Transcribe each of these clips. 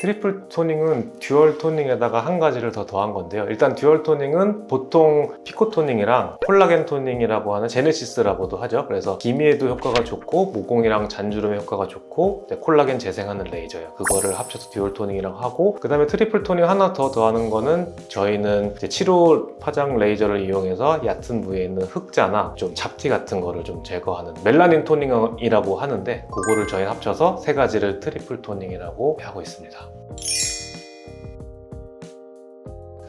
트리플 토닝은 듀얼 토닝에다가 한 가지를 더 더한 건데요. 일단 듀얼 토닝은 보통 피코 토닝이랑 콜라겐 토닝이라고 하는 제네시스라고도 하죠. 그래서 기미에도 효과가 좋고 모공이랑 잔주름에 효과가 좋고 네, 콜라겐 재생하는 레이저예요. 그거를 합쳐서 듀얼 토닝이랑 하고 그다음에 트리플 토닝 하나 더 더하는 거는 저희는 치료 파장 레이저를 이용해서 얕은 부위에 있는 흑자나 좀 잡티 같은 거를 좀 제거하는 멜라닌 토닝이라고 하는데 그거를 저희 합쳐서 세 가지를 트리플 토닝이라고 하고 있습니다. Ciao.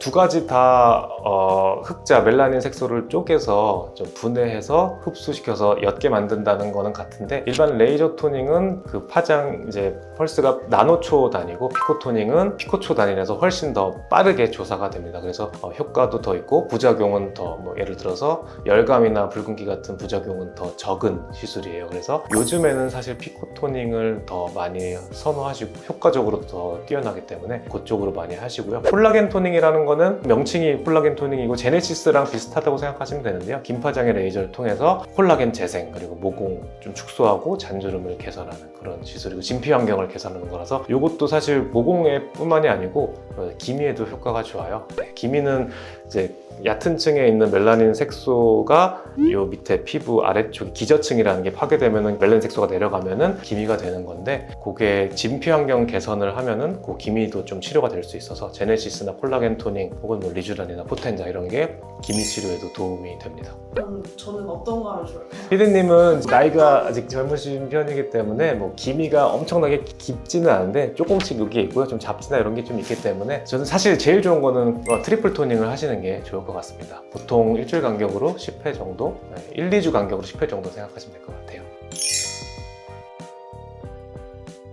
두 가지 다 어, 흑자 멜라닌 색소를 쪼개서 좀 분해해서 흡수시켜서 옅게 만든다는 거는 같은데 일반 레이저 토닝은 그 파장 이제 펄스가 나노초 단위고 피코 토닝은 피코초 단위라서 훨씬 더 빠르게 조사가 됩니다. 그래서 어, 효과도 더 있고 부작용은 더 뭐 예를 들어서 열감이나 붉은기 같은 부작용은 더 적은 시술이에요. 그래서 요즘에는 사실 피코 토닝을 더 많이 선호하시고 효과적으로 더 뛰어나기 때문에 그쪽으로 많이 하시고요. 콜라겐 토닝이라는 거는 명칭이 콜라겐 토닝이고 제네시스랑 비슷하다고 생각하시면 되는데요. 긴파장의 레이저를 통해서 콜라겐 재생 그리고 모공 좀 축소하고 잔주름을 개선하는 그런 시술이고 진피 환경을 개선하는 거라서 이것도 사실 모공에 뿐만이 아니고 어, 기미에도 효과가 좋아요. 네, 기미는 이제 얕은 층에 있는 멜라닌 색소가 요 밑에 피부 아래쪽 기저층이라는 게 파괴되면은 멜라닌 색소가 내려가면은 기미가 되는 건데 그게 진피 환경 개선을 하면은 그 기미도 좀 치료가 될 수 있어서 제네시스나 콜라겐 토닝 혹은 뭐 리쥬란이나 포텐자 이런 게 기미 치료에도 도움이 됩니다. 그럼 저는 어떤 거 좋을까요? 피디님은 나이가 아직 젊으신 편이기 때문에 뭐 기미가 엄청나게 깊지는 않은데 조금씩 여기에 있고요. 좀 잡티나 이런 게 좀 있기 때문에 저는 사실 제일 좋은 거는 어, 트리플 토닝을 하시는 게 좋을 것 같습니다. 보통 일주일 간격으로 10회 정도, 네, 1, 2주 간격으로 10회 정도 생각하시면 될 것 같아요.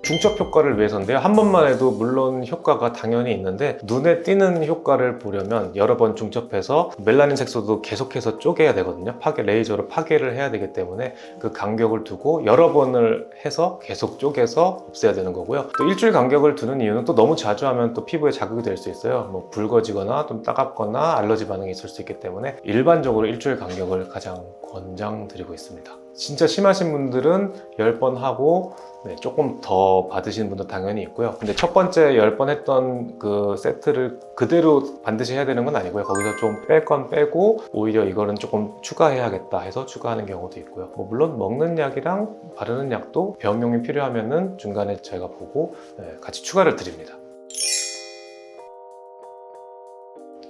중첩 효과를 위해서인데요. 한 번만 해도 물론 효과가 당연히 있는데 눈에 띄는 효과를 보려면 여러 번 중첩해서 멜라닌 색소도 계속해서 쪼개야 되거든요. 파괴 레이저로 파괴를 해야 되기 때문에 그 간격을 두고 여러 번을 해서 계속 쪼개서 없애야 되는 거고요. 또 일주일 간격을 두는 이유는 또 너무 자주 하면 또 피부에 자극이 될 수 있어요. 뭐 붉어지거나 좀 따갑거나 알러지 반응이 있을 수 있기 때문에 일반적으로 일주일 간격을 가장 권장드리고 있습니다. 진짜 심하신 분들은 10번 하고 네, 조금 더 받으시는 분도 당연히 있고요. 근데 첫 번째 10번 했던 그 세트를 그대로 반드시 해야 되는 건 아니고요. 거기서 좀 뺄 건 빼고 오히려 이거는 조금 추가해야겠다 해서 추가하는 경우도 있고요. 뭐 물론 먹는 약이랑 바르는 약도 병용이 필요하면은 중간에 저희가 보고 네, 같이 추가를 드립니다.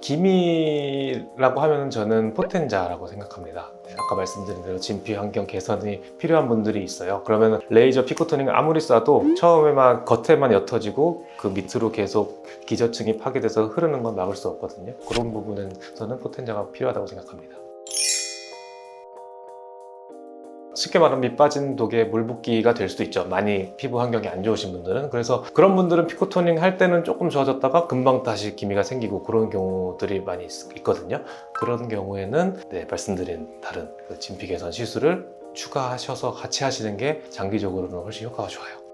기미라고 하면 저는 포텐자라고 생각합니다. 네, 아까 말씀드린 대로 진피 환경 개선이 필요한 분들이 있어요. 그러면 레이저 피코토닝 아무리 쏴도 처음에만 겉에만 옅어지고 그 밑으로 계속 기저층이 파괴돼서 흐르는 건 막을 수 없거든요. 그런 부분에서는 포텐자가 필요하다고 생각합니다. 쉽게 말하면 밑 빠진 독에 물 붓기가 될 수도 있죠. 많이 피부 환경이 안 좋으신 분들은. 그래서 그런 분들은 피코토닝 할 때는 조금 좋아졌다가 금방 다시 기미가 생기고 그런 경우들이 많이 있- 있거든요. 그런 경우에는 네, 말씀드린 다른 그 진피 개선 시술을 추가하셔서 같이 하시는 게 장기적으로는 훨씬 효과가 좋아요.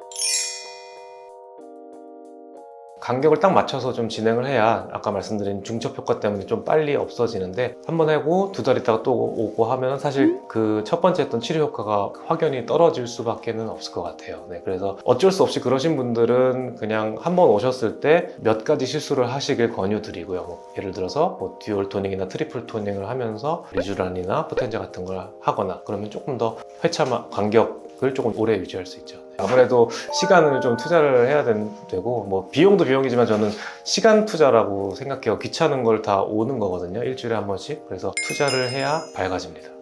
간격을 딱 맞춰서 좀 진행을 해야 아까 말씀드린 중첩 효과 때문에 좀 빨리 없어지는데 한 번 하고 두 달 있다가 또 오고 하면 사실 그 첫 번째 했던 치료 효과가 확연히 떨어질 수밖에는 없을 것 같아요. 네, 그래서 어쩔 수 없이 그러신 분들은 그냥 한 번 오셨을 때 몇 가지 실수를 하시길 권유드리고요. 뭐 예를 들어서 뭐 듀얼 토닝이나 트리플 토닝을 하면서 리쥬란이나 포텐자 같은 걸 하거나 그러면 조금 더 회차 마- 간격을 조금 오래 유지할 수 있죠. 아무래도 시간을 좀 투자를 해야 된- 되고 뭐 비용도 비용이지만 저는 시간 투자라고 생각해요. 귀찮은 걸 다 오는 거거든요. 일주일에 한 번씩. 그래서 투자를 해야 밝아집니다.